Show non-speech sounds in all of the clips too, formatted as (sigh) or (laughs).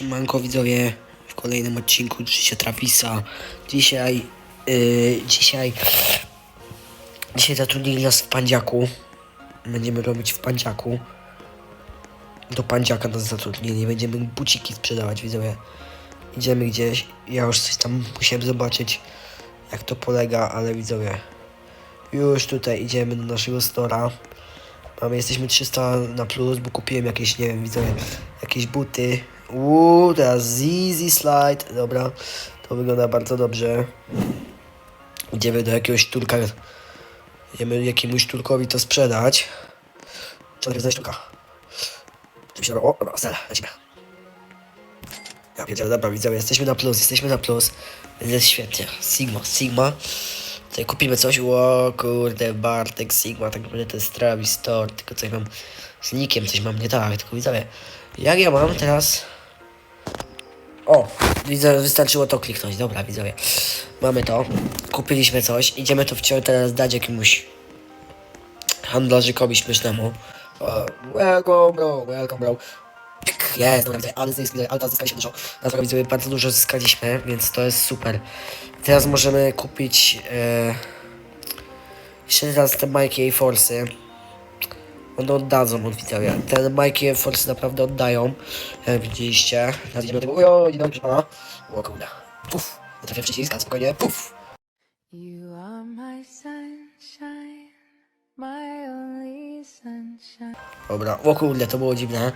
Siemanko widzowie, w kolejnym odcinku Życia Trafisa. Dzisiaj, yy, dzisiaj, dzisiaj zatrudnili nas w Pandziaku. Będziemy robić w Pandziaku. Do Pandziaka nas zatrudnili, będziemy buciki sprzedawać widzowie. Idziemy gdzieś, ja już coś tam musiałem zobaczyć, jak to polega, ale widzowie, już tutaj idziemy do naszego stora. Mamy, jesteśmy 300 na plus, bo kupiłem jakieś, nie wiem, widzowie, jakieś buty. Uuu, teraz easy slide. Dobra, to wygląda bardzo dobrze. Idziemy do jakiegoś turka. Idziemy jakiemuś turkowi to sprzedać. Trzeba znaleźć turka. Żeby się O, dobra, stale, lecimy. Ja wiedziałem, dobra, widzowie, jesteśmy na plus, jesteśmy na plus. Jest świetnie. Sigma, Sigma. Tutaj kupimy coś, o kurde, Bartek, Sigma, tak naprawdę to jest Travis Store, tylko coś mam z nikiem, coś mam nie tak, tylko widzowie, jak ja mam teraz... O, widzę, wystarczyło to kliknąć, dobra widzowie, mamy to, kupiliśmy coś, idziemy to wciąż teraz dać jakiemuś handlarzykowi śmiesznemu. Welcome bro, welcome bro. Jest, dobra, widzę, ale zysk, ale zyskaliśmy dużo. Dobra, widzowie, bardzo dużo zyskaliśmy, więc to jest super. Teraz możemy kupić e, jeszcze raz te Mikey Force'y. One oddadzą od widzowie. Te Mikey Air Force'y naprawdę oddają. Jak widzieliście. Teraz idziemy do tego. Ojo, dzień dobry, proszę pana. O kurde. Puf. Trafię w przycisk, ale spokojnie. Puf. You are my sunshine, my only sunshine. Dobra, o kurde, to było dziwne.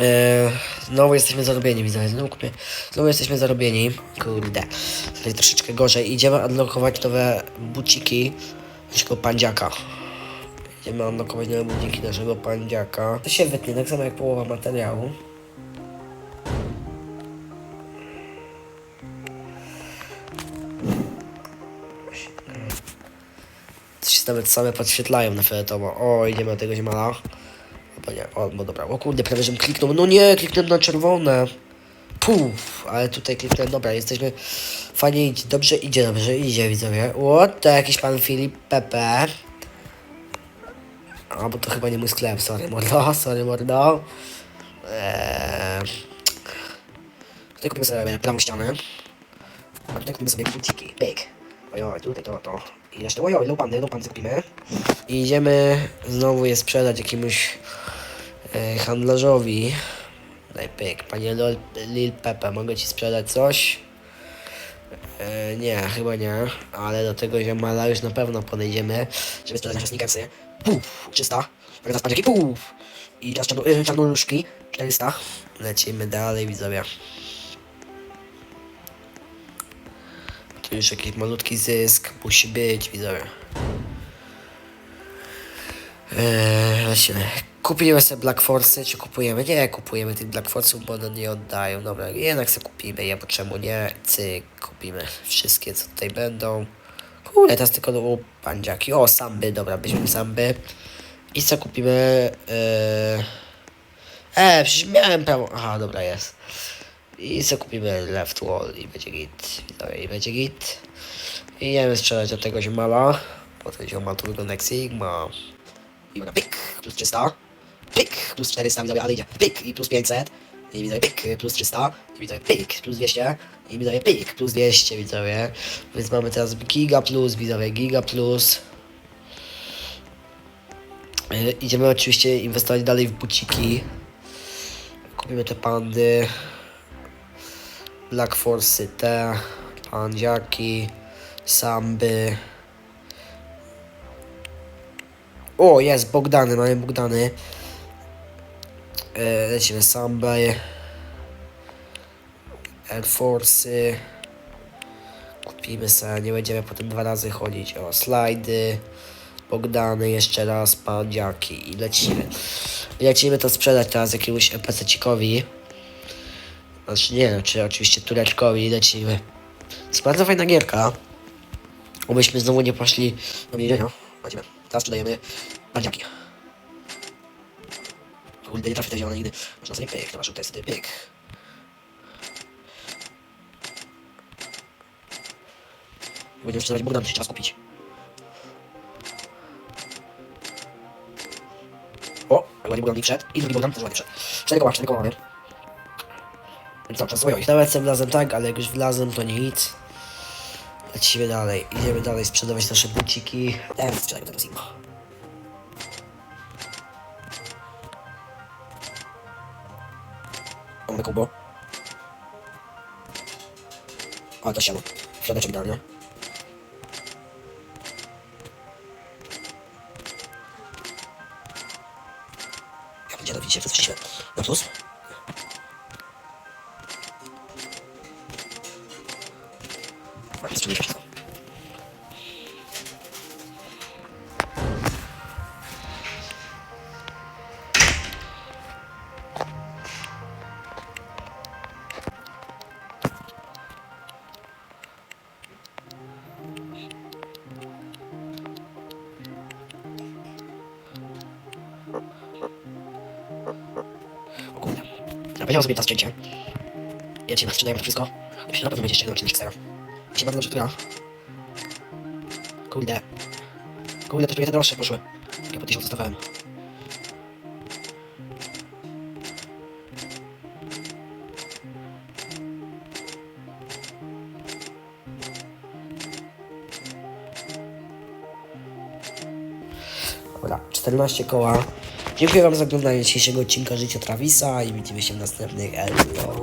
Eee, znowu jesteśmy zarobieni, widzowie. Znowu, kupię, znowu jesteśmy zarobieni. Kurde. Tutaj troszeczkę gorzej. Idziemy odblokować nowe buciki naszego pandziaka. Idziemy odblokować nowe buciki naszego pandziaka. To się wytnie, tak samo jak połowa materiału. Nawet same podświetlają na fioletowo. O, idziemy do tego ziemala. Chyba nie, o, bo dobra. O kurde, prawie żebym kliknął. No nie, kliknąłem na czerwone. Puf, ale tutaj kliknąłem. Dobra, jesteśmy. Fajnie idzie, dobrze idzie, dobrze idzie, widzowie. O, to jakiś pan Filip Pepe. A, bo to chyba nie mój sklep, sorry mordo, (laughs) sorry mordo. Eee... Tutaj kupimy sobie prawą ścianę. A tutaj kupimy sobie buciki, pyk. Ojoj, tutaj to, to. I resztę, ojoj, lopandy, lopandy kupimy. I idziemy znowu je sprzedać jakiemuś e, handlarzowi. Daj pyk, panie Lil Pepe, mogę ci sprzedać coś? E, nie, chyba nie, ale do tego ziomala już na pewno podejdziemy, żeby sprzedać nasze sneakersy. Puf, 300. Tak teraz patrz, puf. I teraz czarno, y, czarnoluszki, 400. Lecimy dalej, widzowie. Tu już jakiś malutki zysk musi być, widzowie. Eee, lecimy. Kupimy sobie Black Force, czy kupujemy? Nie, kupujemy tych Black Force'ów, bo one nie oddają. Dobra, jednak sobie kupimy, ja bo czemu nie? Cyk, kupimy wszystkie, co tutaj będą. Kurde, teraz tylko do pandziaki. O, samby, dobra, byśmy samby. I co kupimy? Eee... E, przecież miałem prawo. Aha, dobra, jest. I co kupimy left wall i będzie git. I będzie git. I idziemy sprzedać do tego ziomala. Bo ten ziomal tu wygląda jak Sigma. I pyk, plus 300. Pyk, plus 400, widzowie, ale idzie. Pyk i plus 500. I widzowie, pyk, plus 300. I widzowie, pyk, plus 200. I widzowie, pyk, plus 200, widzowie. Więc mamy teraz giga plus, widzowie, giga plus. Yy, Idziemy oczywiście inwestować dalej w buciki. Kupimy te pandy. Black Force te, pandziaki, samby. O, jest Bogdany, mamy Bogdany. E, lecimy sambę. Air Force'y. Kupimy sobie, nie będziemy potem dwa razy chodzić. O, slajdy. Bogdany, jeszcze raz pandziaki i lecimy. Lecimy to sprzedać teraz jakiemuś NPC-cikowi. Znaczy nie, znaczy oczywiście Tureczkowi lecimy. To bardzo fajna gierka. Obyśmy znowu nie poszli do więzienia. Teraz sprzedajemy bandziaki. Kurde, nie trafię tej zielone nigdy. Można sobie pyk, to masz sobie pyk. Będziemy sprzedawać Bogdan, to się trzeba skupić. O, ładnie Bogdan mi wszedł. I drugi Bogdan też ładnie wszedł. Cztery koła, cztery koła mamy. Cały czas swoją. Nawet sobie wlazłem tak, ale jak już wlazłem, to nic. Lecimy dalej. Idziemy dalej sprzedawać nasze buciki. Dałem sprzedaj tego Zima. Mamy kubo. A, to siano. Środeczek idealnie. Ja będzie to widzicie, wszystko Na plus. Mamy sprzedać wszystko. Ja powiedziałem sobie to zdjęcie. Ja cię sprzedaję to wszystko. Się na pewno będzie jeszcze jeden odcinek Xera. Ja się bardzo dobrze gra. Kurde. Kurde, też te droższe poszły. Ja po 1000 zostawałem. Dobra, 14 koła. Dziękuję wam za oglądanie dzisiejszego odcinka Życia Travisa i widzimy się w następnych. Elo.